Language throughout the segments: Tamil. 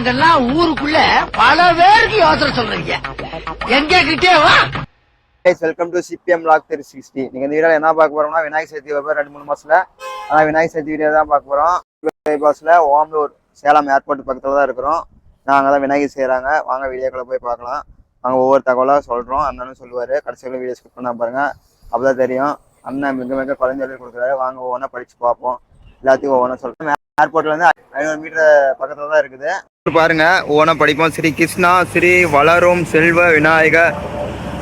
நாங்கெல்லாம் ஊருக்குள்ள பல பேருக்கு யோசனை சொல்றீங்க. எங்க கிட்டே வா. Guys welcome to CBM log three sixty நீங்க இந்த வீடியோல என்ன பார்க்க போறோம்னா விநாயகர் சதுர்த்தி வைப்போம் ரெண்டு மூணு மாசத்துல. ஆனா விநாயகர் சதுர்த்தி வீடியோ தான் பார்க்க போறோம். பைபாஸ்ல ஓம்லூர் சேலம் ஏர்போர்ட் பக்கத்துல தான் இருக்கிறோம். நாங்க தான் விநாயகர் செய்யறாங்க வாங்க வீடியோக்குள்ள போய் பார்க்கலாம். நாங்க ஒவ்வொரு தகவலாக சொல்றோம். அண்ணனும் சொல்லுவாரு. கடைசியில் வீடியோ ஸ்கிப் பண்ணா பாருங்க. அப்பதான் தெரியும். அண்ணன் மிக மிக குறைஞ்ச சொல்லி கொடுக்குறாரு. வாங்க ஒவ்வொன்றா படிச்சு பார்ப்போம். எல்லாத்தையும் ஒவ்வொன்றா சொல்றேன் ஏர்போர்ட்ல இருந்து ஐநூறு மீட்டர் பக்கத்துல தான் இருக்குது. பாருங்க ஓன படிப்போம். ஸ்ரீ கிருஷ்ணா ஸ்ரீ வளரும் செல்வ விநாயகர்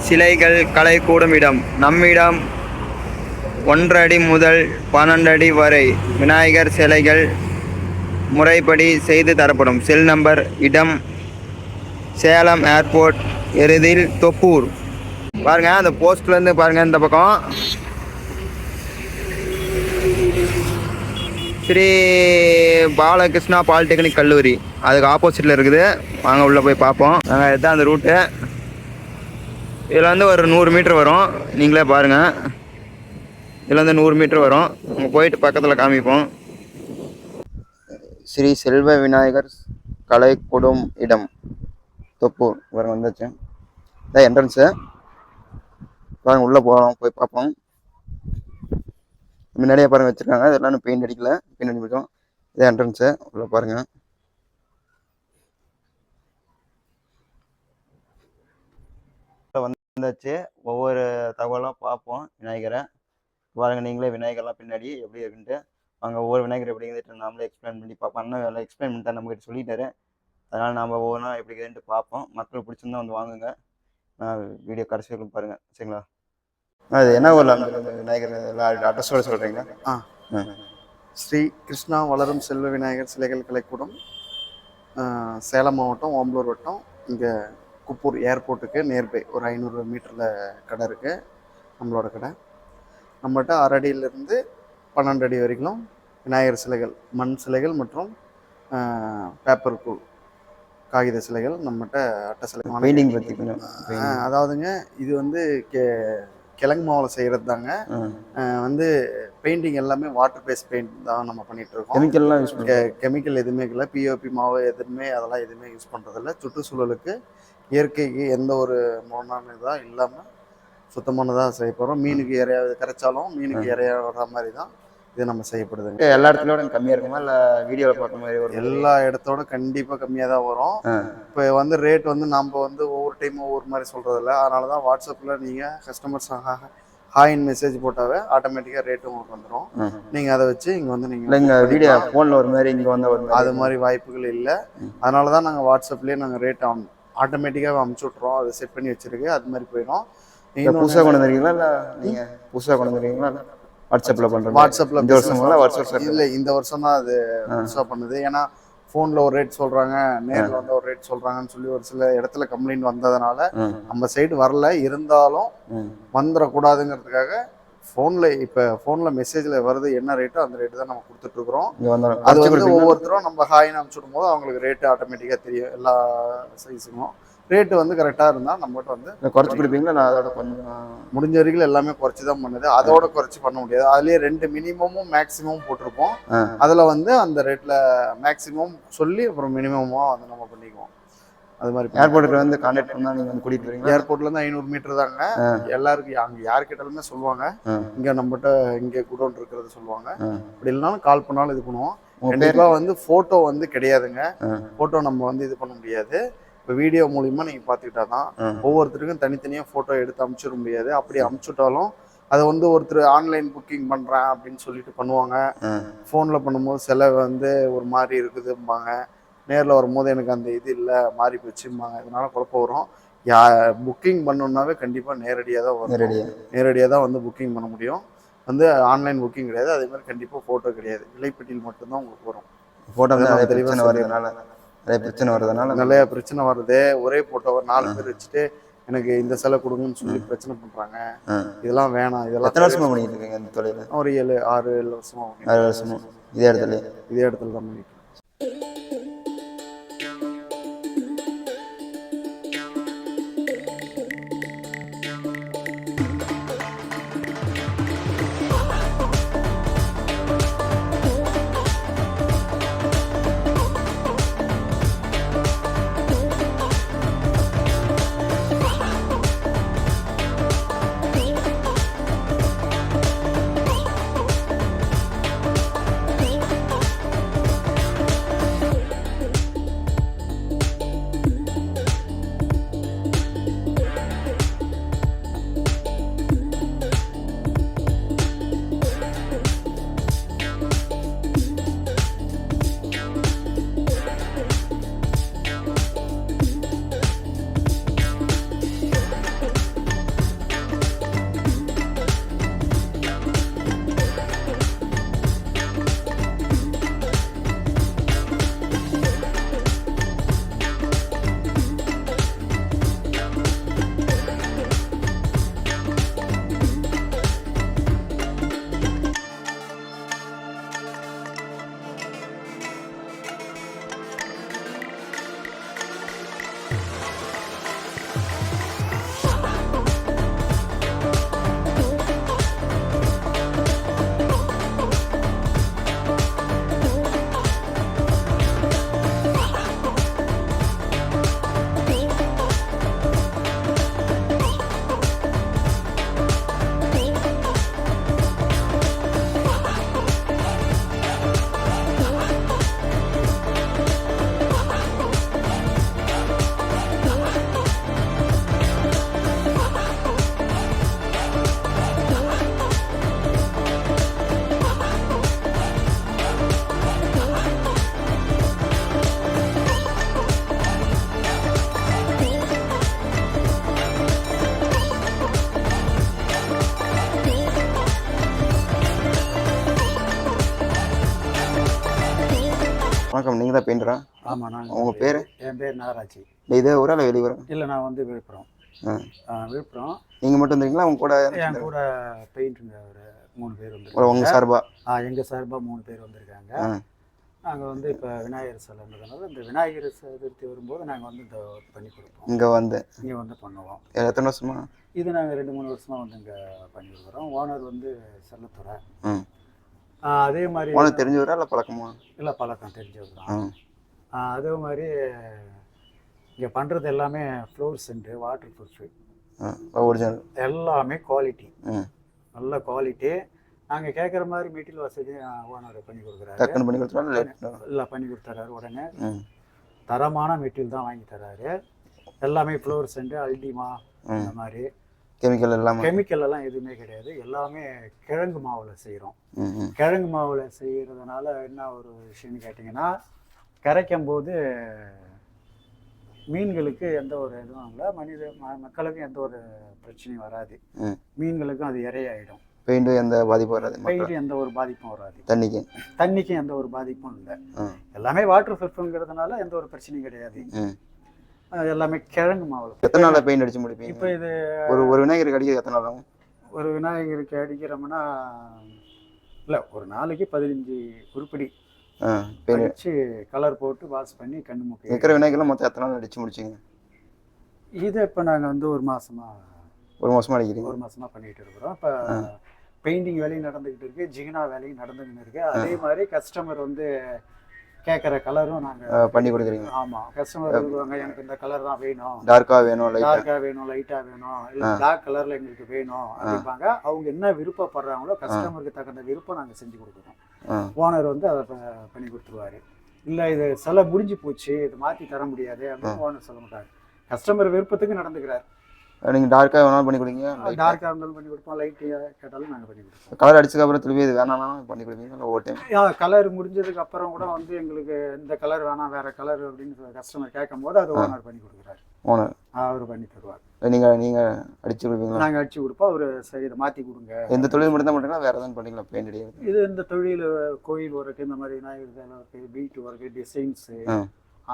சிலைகள் கலை கூடும் இடம். நம்மிடம் ஒன்றடி முதல் பன்னெண்டு அடி வரை விநாயகர் சிலைகள் முறைப்படி செய்து தரப்படும். செல் நம்பர் இடம் சேலம் ஏர்போர்ட் எருதில் தொப்பூர். பாருங்க அந்த போஸ்ட்லேருந்து பாருங்கள் பாருங்க இந்த பக்கம். ஸ்ரீ பாலகிருஷ்ணா பாலிடெக்னிக் கல்லூரி. அதுக்கு ஆப்போசிட்டில் இருக்குது. வாங்க உள்ளே போய் பார்ப்போம். நாங்கள் இதுதான் அந்த ரூட்டு. இதில் வந்து ஒரு நூறு மீட்ரு வரும். நீங்களே பாருங்கள் இதில் வந்து நூறு மீட்ரு வரும். அங்கே போயிட்டு பக்கத்தில் காமிப்போம். ஸ்ரீ செல்வ விநாயகர் கலை கொடும் இடம். தொப்பூர் வர வந்துச்சு. இதான் என்ட்ரன்ஸு பாருங்கள் உள்ளே போகிறோம் போய் பார்ப்போம். முன்னாடியே பாருங்கள் வச்சுருக்காங்க. இதெல்லாம் இன்னும் பெயிண்ட் அடிக்கல. பெயிண்ட் அடி முடிச்சோம் இதே என்ட்ரன்ஸு உள்ளே பாருங்கள் வந்தாச்சு. ஒவ்வொரு தகவலும் பார்ப்போம். விநாயகரை. பாருங்கள் நீங்களே விநாயகர்லாம் பின்னாடி எப்படி இருக்குன்ட்டு. அங்கே ஒவ்வொரு விநாயகர் எப்படி இருந்துட்டு நாமளே எக்ஸ்பிளைன் பண்ணி பார்ப்போம். அண்ணன் எல்லாம் எக்ஸ்பிளைன் பண்ணிட்டு நம்மகிட்ட சொல்லிட்டாரு. அதனால் நாம் ஒவ்வொன்றா எப்படி இருக்குதுன்ட்டு பார்ப்போம். மக்கள் பிடிச்சிருந்தா வந்து வாங்குங்க. நான் வீடியோ கடைசி வரைக்கும் பாருங்கள் சரிங்களா? அது என்ன ஊரில் அந்த விநாயகர் அட்ரஸோட சொல்கிறீங்களா ஆ. ஸ்ரீ கிருஷ்ணா வளரும் செல்வ விநாயகர் சிலைகள் கலைக்கூடம் சேலம் மாவட்டம் ஓம்பலூர் வட்டம் இங்கே குப்பூர் ஏர்போர்ட்டுக்கு நியர்பை ஒரு ஐநூறு மீட்டரில் கடை இருக்குது நம்மளோட கடை. நம்மகிட்ட ஆறு அடியிலிருந்து பன்னெண்டு அடி வரைக்கும் விநாயகர் சிலைகள் மண் சிலைகள் மற்றும் பேப்பர் கூழ் காகித சிலைகள் நம்மகிட்ட அட்டை சிலைகள். பெயிண்டிங் பற்றி அதாவதுங்க இது வந்து கெ கிழங்கு மாவில் செய்கிறது தாங்க வந்து பெயிண்டிங் எல்லாமே வாட்டர் பேஸ் பெயிண்ட் தான் நம்ம பண்ணிட்டு இருக்கோம் கெமிக்கல்லாம் யூஸ் கெமிக்கல் எதுவுமே இல்லை. பிஓபி மாவு எதுவுமே அதெல்லாம் எதுவுமே யூஸ் பண்ணுறதில்ல சுற்றுச்சூழலுக்கு இயற்கைக்கு எந்த ஒரு மோனான இதாக இல்லாமல் சுத்தமானதாக செய்ய போகிறோம் மீனுக்கு இறையா கரைச்சாலும் மீனுக்கு இறையா வர்ற மாதிரி தான். இது நம்ம செய்யப்படுதுங்க. எல்லா இடத்துலயோட கம்மியாக இருக்குமா? இல்லை வீடியோவில் பார்க்குற மாதிரி ஒரு எல்லா இடத்தோட கண்டிப்பாக கம்மியாக தான் வரும். இப்போ வந்து ரேட் வந்து நம்ம வந்து ஒவ்வொரு டைமும் ஒவ்வொரு மாதிரி சொல்கிறதில்ல அதனால தான் வாட்ஸ்அப்பில் நீங்கள் கஸ்டமர்ஸ் ஹாயின் மெசேஜ் போட்டாவே ஆட்டோமேட்டிக்காக ரேட்டு உங்களுக்கு வந்துடும். நீங்கள் அதை வச்சு இங்கே வந்து நீங்கள் இங்கே வீடியோ ஃபோனில் ஒரு மாதிரி இங்கே வந்த ஒரு அது மாதிரி வாய்ப்புகள் இல்லை. அதனால தான் நாங்கள் வாட்ஸ்அப்லேயே நாங்கள் ரேட் ஆட்டோமேட்டிக்காக அமுச்சு விட்றோம் அதை செட் பண்ணி வச்சிருக்கு. அது மாதிரி போயிடும். இல்லை புதுசாக கொண்டு வந்துருக்கீங்களா? இல்லை நீங்கள் புதுசாக கொண்டு வந்துருக்கீங்களா? இல்லை வாட்ஸ்அப்பில் பண்ணுறோம் வாட்ஸ்அப்பில் இந்த வருஷம் வருஷம் இல்லை இந்த வருஷம் தான் அது புதுசாக பண்ணுது. ஏன்னா ஃபோனில் ஒரு ரேட் சொல்கிறாங்க நேரில் வந்து ஒரு ரேட் சொல்கிறாங்கன்னு சொல்லி ஒரு சில இடத்துல கம்ப்ளைண்ட் வந்ததுனால நம்ம சைடு வரல. இருந்தாலும் வந்துடக்கூடாதுங்கிறதுக்காக ஃபோனில் இப்போ ஃபோனில் மெசேஜில் வருது என்ன ரேட்டோ அந்த ரேட்டு தான் நம்ம கொடுத்துட்ருக்குறோம். அது வந்து ஒவ்வொருத்தரும் நம்ம ஹாய்னு அனுப்பிச்சுடும் போது அவங்களுக்கு ரேட்டு ஆட்டோமேட்டிக்காக தெரியும் எல்லா சைஸுக்கும் ரேட்டு வந்து கரெக்டாக இருந்தால் நம்மகிட்ட வந்து குறைச்சி கொடுப்பீங்களா? நான் அதோட கொஞ்சம் முடிஞ்ச வரைக்கும் எல்லாமே குறைச்சி தான் பண்ணுது. அதோட குறைச்சி பண்ண முடியாது. அதுலேயே ரெண்டு மினிமமும் மேக்ஸிமம் போட்டிருப்போம். அதில் வந்து அந்த ரேட்டில் மேக்ஸிமம் சொல்லி அப்புறம் மினிமமாக வந்து நம்ம பண்ணிக்குவோம். அது மாதிரி ஏர்போர்ட்டுக்கு வந்து கான்டாக்ட் பண்ணால் நீங்கள் வந்து கூட்டிகிட்டு போறீங்களா ஏர்போர்ட்லேருந்து ஐநூறு மீட்டர் தாங்க. எல்லாருக்கும் அங்கே யார் கேட்டாலுமே சொல்லுவாங்க. இங்கே நம்மகிட்ட இங்கே குடோன் இருக்கிறது சொல்லுவாங்க. அப்படி இல்லைனாலும் கால் பண்ணாலும் இது பண்ணுவோம். கண்டிப்பாக வந்து ஃபோட்டோ வந்து கிடையாதுங்க. ஃபோட்டோ நம்ம வந்து இது பண்ண முடியாது. இப்போ வீடியோ மூலிமா நீங்கள் பார்த்துக்கிட்டா தான். ஒவ்வொருத்தருக்கும் தனித்தனியாக ஃபோட்டோ எடுத்து அமுச்சிட முடியாது. அப்படி அமுச்சுட்டாலும் அதை வந்து ஒருத்தர் ஆன்லைன் புக்கிங் பண்ணுறேன் அப்படின்னு சொல்லிட்டு பண்ணுவாங்க. ஃபோனில் பண்ணும்போது செலவு வந்து ஒரு மாதிரி இருக்குதும்பாங்க. நேரில் வரும்போது எனக்கு அந்த இது இல்லை மாறி போச்சும்பாங்க. இதனால குழப்பம் வரும். யா புக்கிங் பண்ணணுன்னாவே கண்டிப்பாக நேரடியாக தான் வரும். நேரடியாக தான் வந்து புக்கிங் பண்ண முடியும். வந்து ஆன்லைன் புக்கிங் கிடையாது. அதே மாதிரி கண்டிப்பாக ஃபோட்டோ கிடையாது. விலைப்பட்டியல் மட்டும்தான் உங்களுக்கு வரும். ஃபோட்டோ வந்து அதான் நிறைய தெளிவா பிரச்சனை வருதுனால நிறைய பிரச்சனை வருதுனால நிறைய பிரச்சனை வருது ஒரே போட்டோ நாலு பேர் வச்சுட்டு எனக்கு இந்த சிலை கொடுங்கன்னு சொல்லி பிரச்சனை பண்றாங்க. இதெல்லாம் வேணாம். இதெல்லாம் எத்தனை வருஷமா பண்ணிட்டு இருக்கீங்க இந்த தொழில்? ஒரு ஏழு ஆறு ஏழு வருஷமா ஆறு வருஷமா. இதே இடத்துல. இதே இடத்துல தான் பண்ணிட்டு பெயிண்டரா? ஆமாம் நான் உங்க பேரு? என் பேர் நாகராஜி. இதே ஊரா இல்லை வெளியூரா? இல்லை நான் வந்து விழுப்புரம். விழுப்புரம். நீங்கள் மட்டும் இருந்தீங்களா உங்க கூட என் கூட பெயிண்ட்டுங்க ஒரு மூணு பேர் உங்க வந்திருக்காங்க. சார்பா? ஆ எங்கள் சார்பாக மூணு பேர் வந்திருக்காங்க. நாங்கள் வந்து இப்போ விநாயகர் சிலைன்றதுனால இந்த விநாயகர் சதுர்த்தி வரும்போது நாங்கள் வந்து இந்த ஒர்க் பண்ணி கொடுப்போம். இங்கே வந்து? இங்கே வந்து பண்ணுவோம். எத்தனை வருஷமா? இது நாங்கள் ரெண்டு மூணு வருஷமாக வந்து இங்கே பண்ணி கொடுக்குறோம் ஓனர் வந்து செல்லத்துறை. அதே மாதிரி உனக்கு தெரிஞ்சவரா இல்லை பழக்கமா? இல்லை பழக்கம் தெரிஞ்சவர் தான் அதே மாதிரி இங்கே பண்ணுறது எல்லாமே floor send waterproof original எல்லாமே குவாலிட்டி நல்ல குவாலிட்டி நாங்கள் கேட்குற மாதிரி மெட்டீரியல் வசதி ஓனர் பண்ணி கொடுக்குறாரு. பண்ணி கொடுத்துருவாங்க இல்லை பண்ணி கொடுத்துறாரு உடனே. தரமான மெட்டீரியல் தான் வாங்கி தராரு. எல்லாமே ஃப்ளோர் சென்ட் அல்டிமா இந்த மாதிரி. கெமிக்கல் இல்லாமல் கெமிக்கல் எல்லாம் எதுவுமே கிடையாது. எல்லாமே கிழங்கு மாவில் செய்கிறோம் கிழங்கு மாவில் செய்கிறதுனால என்ன ஒரு விஷயம்னு கேட்டிங்கன்னா கரைக்கும் போது மீன்களுக்கு எந்த ஒரு இதுவும் இல்லை. மனித மக்களுக்கும் எந்த ஒரு பிரச்சனையும் வராது. மீன்களுக்கும் அது இரையாயிடும். பெயிண்ட்டும் எந்த பாதிப்பும் வராது பயிர் எந்த ஒரு பாதிப்பும் வராது. தண்ணிக்கு. தண்ணிக்கும் எந்த ஒரு பாதிப்பும் இல்லை. எல்லாமே வாட்டர் ஃபில்ஃபுங்கிறதுனால எந்த ஒரு பிரச்சனையும் கிடையாது. எல்லாமே கிழங்கு மாவில் எத்தனை நாளில் பெயிண்ட் அடிச்சு முடிப்பீங்க? இப்போ இது ஒரு ஒரு விநாயகருக்கு அடிக்க எத்தனை நாள்? ஆகும் ஒரு விநாயகருக்கு அடிக்கிறோம்னா இல்லை ஒரு நாளைக்கு பதினஞ்சு உருப்படி. அடிச்சு கலர் போட்டு வாஷ் பண்ணி கண்ணு மூக்கு. இருக்கிற விநாயகர்லாம் மொத்தம் எத்தனை நாள் அடிச்சு முடிச்சிங்க? இதை இப்போ நாங்கள் வந்து ஒரு மாசமா ஒரு மாசமா அடிக்கிறீங்க? ஒரு மாசமா பண்ணிட்டு இருக்கிறோம். இப்போ பெயிண்டிங் வேலையும் நடந்துகிட்டு இருக்கு ஜிகினா வேலையும் நடந்துகிட்டு இருக்கு. அதே மாதிரி கஸ்டமர் வந்து கேட்குற கலரும் நாங்கள் பண்ணி கொடுக்குறீங்க. ஆமாம் கஸ்டமர் சொல்லுவாங்க எனக்கு இந்த கலர் தான் வேணும். டார்க்காக வேணும் லைட்டாக டார்க்கா வேணும் லைட்டா வேணும். இல்ல பிளாக் கலர்ல எங்களுக்கு வேணும் அப்படிம்பாங்க. அவங்க என்ன விருப்பப்படுறாங்களோ கஸ்டமருக்கு தகுந்த விருப்பம் நாங்க செஞ்சு கொடுக்குறோம். ஓனர் வந்து அதை பண்ணி கொடுத்துருவாரு. இல்ல இது சில முடிஞ்சு போச்சு இது மாத்தி தர முடியாது அப்படின்னு ஓனர் சொல்ல மாட்டாங்க கஸ்டமர் விருப்பத்துக்கு நடந்துக்கிறார். நீங்கள் டார்க்காக வேணாலும் பண்ணி கொடுங்க. டார்க்கா இருந்தாலும் பண்ணி கொடுப்போம். லைட் கேட்டாலும் நாங்க பண்ணி கொடுப்போம். கலர் அடிச்சதுக்கு அப்புறம் திருப்பி இது வேணாலும் பண்ணி கொடுப்பீங்க ஓ டைம் கலர் முடிஞ்சதுக்கு அப்புறம் கூட வந்து எங்களுக்கு இந்த கலர் வேணாம் வேற கலர் அப்படின்னு கஸ்டமர் கேட்கும் போது அது ஓனர் பண்ணி கொடுக்குறாரு. ஓனர் அவர் பண்ணி தருவார். நீங்கள் நீங்கள் அடிச்சு கொடுப்பீங்களா? நாங்க அடிச்சு கொடுப்போம். அவரு சரி இதை மாத்தி கொடுங்க. எந்த தொழில் மட்டும் தான் பண்ணுறீங்களா வேறு எதாவது பண்ணுறீங்களா பெயிண்ட் அடிக்கிறது? இது இந்த தொழில் கோயில் ஒர்க்கு இந்த மாதிரி Vinayagar work bead work designs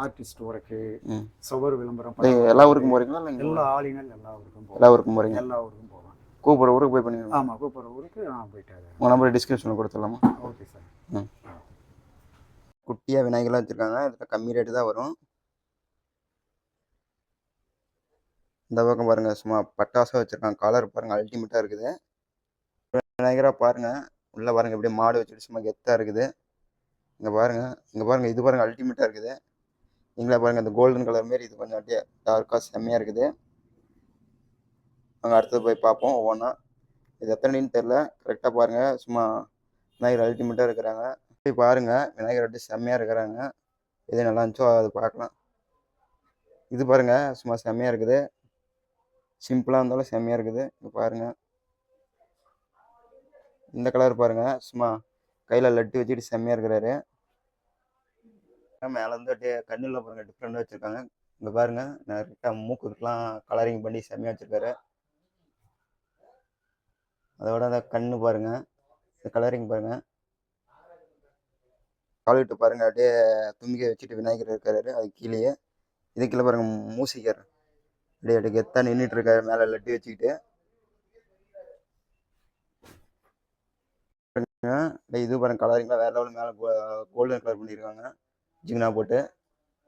artist work சுவர் விளம்பரம் எல்லா ஊருக்கும் இங்க எல்லா ஆளிகள் எல்லா ஊருக்கும் எல்லா ஊருக்கும் போகிறீங்க எல்லா ஊருக்கும் போவேன் கூப்பிட்ற ஊருக்கு போய் பண்ணுவீங்க ஆமாம் கூப்பிட்ற ஊருக்கு நான் போயிட்டாரு உங்கள் நம்பர் டிஸ்கிரிப்ஷனில் கொடுத்துடலாமா? ஓகே சார் ம். குட்டியாக விநாயகர்லாம் வச்சுருக்காங்க. இதில் கம்மி ரேட்டு தான் வரும். இந்த பக்கம் பாருங்கள் சும்மா பட்டாசாக வச்சுருக்காங்க. கலர் பாருங்கள் அல்டிமேட்டாக இருக்குது. விநாயகராக பாருங்கள் உள்ளே பாருங்கள் இப்படியே மாடு வச்சுட்டு சும்மா கெத்தாக இருக்குது. இங்கே பாருங்கள் இங்கே பாருங்கள் இது பாருங்கள் அல்டிமேட்டாக இருக்குது. நீங்களே பாருங்கள் இந்த கோல்டன் கலர் மாரி இது கொஞ்சம் அப்படியே டார்க்காக செம்மையாக இருக்குது. நாங்கள் அடுத்தது போய் பார்ப்போம் ஒவ்வொன்றா இது எத்தனைன்னு தெரில கரெக்டாக பாருங்கள் சும்மா விநாயகர் அல்டிமேட்டாக இருக்கிறாங்க. போய் பாருங்கள் விநாயகர் அப்படியே செம்மையாக இருக்கிறாங்க. எது நல்லா இருந்துச்சோ அது பார்க்கலாம். இது பாருங்கள் சும்மா செம்மையாக இருக்குது. சிம்பிளாக இருந்தாலும் செம்மையாக இருக்குது. இங்கே பாருங்கள் இந்த கலர் பாருங்கள் சும்மா கையில் லட்டு வச்சுட்டு செம்மையாக இருக்கிறாரு. மேலே வந்து அப்படியே கண்ணில் பாருங்கள் டிஃப்ரெண்டாக வச்சுருக்காங்க. இங்கே பாருங்கள் நிறையா மூக்குக்கெலாம் கலரிங் பண்ணி செம்மையாக வச்சுருக்காரு. அதோட அந்த கண்ணு பாருங்கள் இந்த கலரிங் பாருங்கள் கால்விட்டு பாருங்கள் அப்படியே தும்பிக்கை வச்சுட்டு விநாயகர் இருக்காரு அது கீழேயே. இது கீழே பாருங்கள் மூசிகர். அப்படியே அப்படியே கெத்தாக நின்றுட்டு இருக்காரு மேலே லட்டு வச்சுக்கிட்டு. இது பாருங்க கலரிங்லாம் வேற லெவல் மேலே கோல்டன் கலர் பண்ணியிருக்காங்க ஜிங்னா போட்டு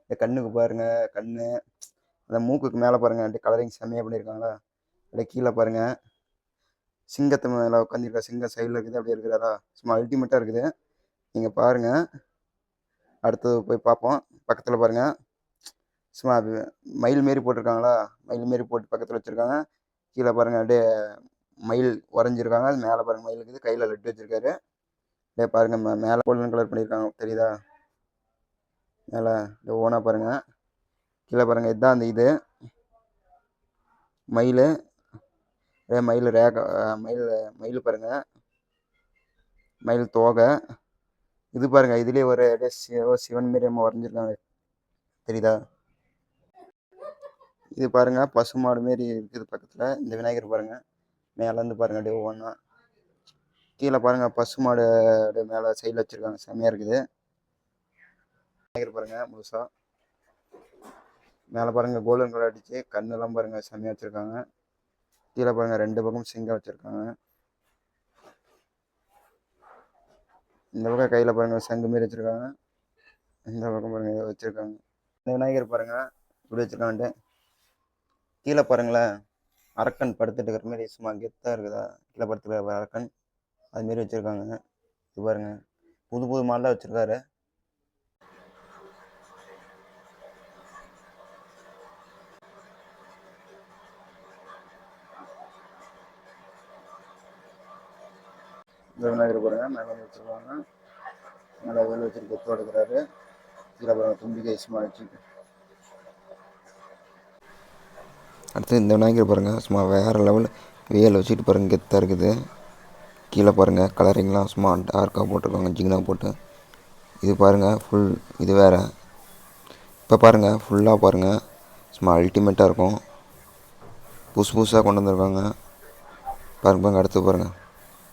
இந்த கண்ணுக்கு பாருங்கள் கண்ணு அந்த மூக்குக்கு மேலே பாருங்க அப்படியே கலரிங் செம்மையாக பண்ணியிருக்காங்களா அப்படியே கீழே பாருங்கள் சிங்கத்தை மேலே உட்காந்துருக்கா சிங்கம் சைடில் இருக்குது அப்படியே இருக்கிறாரா? சும்மா அல்டிமேட்டாக இருக்குது. நீங்கள் பாருங்கள் அடுத்தது போய் பார்ப்போம். பக்கத்தில் பாருங்கள் சும்மா மயில் மாரி போட்டிருக்காங்களா? மயில் மாரி போட்டு பக்கத்தில் வச்சுருக்காங்க. கீழே பாருங்கள் அப்படியே மயில் உறைஞ்சிருக்காங்க. அது மேலே பாருங்கள் மயில் இருக்குது. கையில் லட்டு வச்சிருக்காரு. அப்படியே பாருங்கள் மே- மேலே கோல்டன் கலர் பண்ணியிருக்காங்க தெரியுதா? மேலே ஓனாக பாருங்கள் கீழே பாருங்க. இதுதான் அந்த இது. மயில். ரே மயில் ரேக மயில் மயில் பாருங்கள் மயில் தோகை. இது பாருங்க. இதுலேயே ஒரு அப்படியே சி- சிவன் மாரி நம்ம வரைஞ்சிருக்காங்க. தெரியுதா? இது பாருங்கள் பசுமாடு மாரி இருக்குது பக்கத்தில். இந்த விநாயகர் பாருங்கள் மேலேருந்து பாருங்கள் அப்படியே ஒவ்வொன்றா கீழே பாருங்க. பசுமாடு அப்படியே மேலே சைடில் வச்சுருக்காங்க. செம்மையாக இருக்குது. பாருங்க முழுசா. மேலே பாருங்க கோல்டன் கலர் அடிச்சு கண்ணெல்லாம் பாருங்க செம்மையா வச்சிருக்காங்க. கீழே பாருங்க ரெண்டு பக்கம் சிங்கம் வச்சிருக்காங்க. இந்த பக்கம் கையில பாருங்க சங்கு மாரி வச்சிருக்காங்க. இந்த பக்கம் பாருங்க ஏதோ வச்சிருக்காங்க. இந்த விநாயகர் பாருங்க இப்படி வச்சிருக்கான்ட்டு. கீழே பாருங்களேன் அரக்கன் படுத்துட்டு இருக்கிற மாதிரி சும்மா கெத்தா இருக்குதா? கீழே படுத்துக்கிற அரக்கன் அது மாரி வச்சிருக்காங்க. இது பாருங்க புது புது மாடலாக வச்சிருக்காரு. இந்த விநாயகர் பாருங்க மேலே வச்சுருவாங்க மேலே வேலை வச்சிருக்கு கொத்து எடுக்கிறாரு. பாருங்க தும்பிக்கை சும்மா வச்சுருக்கு அடுத்து இந்த விநாயகர் பாருங்கள் சும்மா வேறு லெவல் வேல் வச்சுட்டு பாருங்கள் கெத்தாக இருக்குது. கீழே பாருங்கள் கலரிங்லாம் சும்மா டார்க்காக போட்டிருக்காங்க ஜிகினா போட்டு. இது பாருங்கள் ஃபுல் இது வேறு. இப்போ பாருங்கள் ஃபுல்லாக பாருங்கள் சும்மா அல்டிமேட்டாக இருக்கும். புதுசு புதுசாக கொண்டு வந்திருக்காங்க. பாருங்க பாருங்கள் அடுத்து பாருங்கள்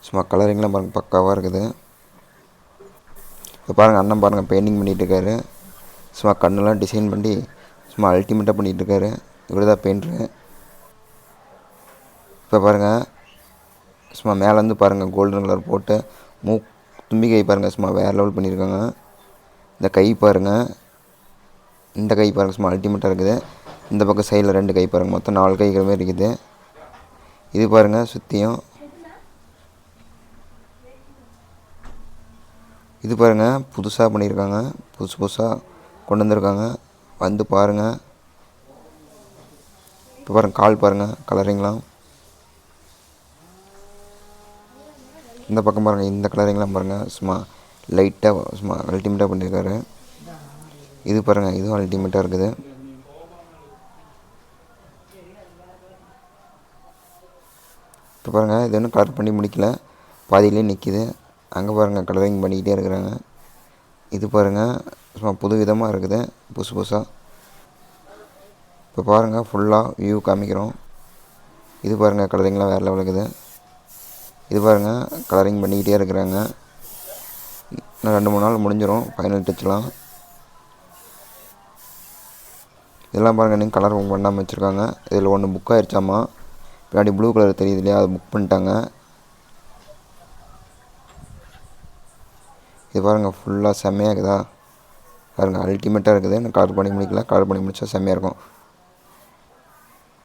சும்மா கலரிங்லாம் பாருங்கள் பக்காவாக இருக்குது. இப்போ பாருங்கள் அண்ணன் பாருங்கள் பெயிண்டிங் பண்ணிகிட்டு இருக்காரு சும்மா கண்ணெல்லாம் டிசைன் பண்ணி சும்மா அல்டிமேட்டாக பண்ணிகிட்டு இருக்காரு இவ்வளோ தான் பெயிண்ட்ரு இப்போ பாருங்கள் சும்மா மேலேருந்து பாருங்கள் கோல்டன் கலர் போட்டு மூ தும்பிக்கை பாருங்கள் சும்மா வேறு லெவல் பண்ணியிருக்காங்க இந்த கை பாருங்கள் இந்த கை பாருங்கள் சும்மா அல்டிமேட்டாக இருக்குது. இந்த பக்கம் சைடில் ரெண்டு கை பாருங்கள் மொத்தம் நாலு கைகளுமே மாதிரி இருக்குது. இது பாருங்க சுற்றியும் இது பாருங்கள் புதுசாக பண்ணியிருக்காங்க புதுசு புதுசாக கொண்டு வந்திருக்காங்க. வந்து பாருங்கள் இப்போ பாருங்கள் கால் பாருங்கள் கலரிங்லாம். இந்த பக்கம் பாருங்கள் இந்த கலரிங்லாம் பாருங்கள் சும்மா லைட்டாக சும்மா அல்டிமேட்டாக பண்ணியிருக்காரு இது பாருங்கள் இதுவும் அல்டிமேட்டாக இருக்குது. இப்போ பாருங்கள் இது இன்னும் கலர் பண்ணி முடிக்கல. பாதியிலே நிற்கிது அங்கே பாருங்கள் கலரிங் பண்ணிக்கிட்டே இருக்கிறாங்க. இது பாருங்கள் சும்மா புது விதமாக இருக்குது புதுசு புதுசாக இப்போ பாருங்க ஃபுல்லாக வியூ காமிக்கிறோம். இது பாருங்க கலரிங்லாம் வேறு லெவலுக்குது இது பாருங்கள் கலரிங் பண்ணிக்கிட்டே இருக்கிறாங்க. இன்னும் ரெண்டு மூணு நாள் முடிஞ்சிடும் ஃபைனல் டச்லாம் இதெல்லாம் பாருங்கள் நீங்கள் கலர் பண்ணாமல் வச்சுருக்காங்க. இதில் ஒன்று புக் ஆகிடுச்சாமா பின்னாடி ப்ளூ கலர் தெரியுது இல்லையா? அதை புக் பண்ணிட்டாங்க. இது பாருங்க ஃபுல்லாக செம்மையாக இருக்குதா? பாருங்கள் அல்டிமேட்டாக இருக்குது. நான் கலர் பண்ணி முடிக்கல. கலர் பண்ணி முடிச்சா செம்மையாக இருக்கும்.